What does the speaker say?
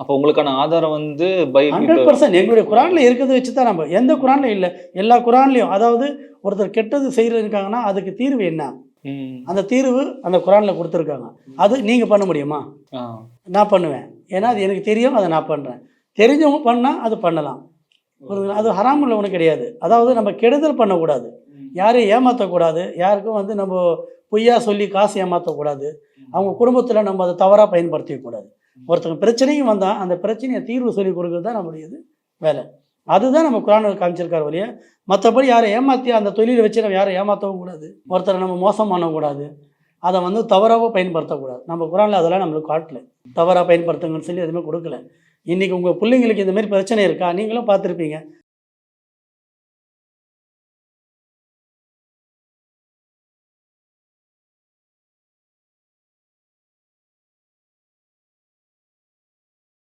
அப்போ உங்களுக்கான ஆதாரம் வந்து பைபிள் ஹண்ட்ரட் பர்சன்ட் எங்களுடைய குரானில் இருக்கிறத வச்சு தான் நம்ம எந்த குரான்லையும் இல்லை எல்லா குரான்லையும் அதாவது ஒருத்தர் கெட்டது செய்கிறதுக்காங்கன்னா அதுக்கு தீர்வு என்ன. அந்த தீர்வு அந்த குரானில் கொடுத்துருக்காங்க. அது நீங்கள் பண்ண முடியுமா. நான் பண்ணுவேன். ஏன்னா அது எனக்கு தெரியும் அதை நான் பண்ணுறேன் தெரிஞ்சவங்க பண்ணால் அது பண்ணலாம்? அது ஹராமில் ஒன்றும் கிடையாது. அதாவது நம்ம கெடுதல் பண்ணக்கூடாது. யாரையும் ஏமாற்றக்கூடாது யாருக்கும் வந்து நம்ம பொய்யா சொல்லி காசு ஏமாற்றக்கூடாது அவங்க குடும்பத்தில் நம்ம அதை தவறாக பயன்படுத்திக்கக்கூடாது. ஒருத்தங்க பிரச்சனையும் வந்தால் அந்த பிரச்சனையை தீர்வு சொல்லி கொடுக்குறது தான் நம்முடையது வேலை. அதுதான் நம்ம குரான காமிச்சிருக்கார் வழியா மற்றபடி யாரை ஏமாற்றி அந்த தொழிலை வச்சு நம்ம யாரை ஏமாற்றவும் கூடாது. ஒருத்தரை நம்ம மோசம் பண்ணக்கூடாது அதை வந்து தவறாக பயன்படுத்தக்கூடாது. நம்ம குரானில் அதெல்லாம் நம்மளுக்கு காட்டல. தவறாக பயன்படுத்துங்கன்னு சொல்லி எதுவுமே கொடுக்கல. இன்றைக்கி உங்கள் பிள்ளைங்களுக்கு இந்த மாதிரி பிரச்சனை இருக்கா? நீங்களும் பார்த்துருப்பீங்க.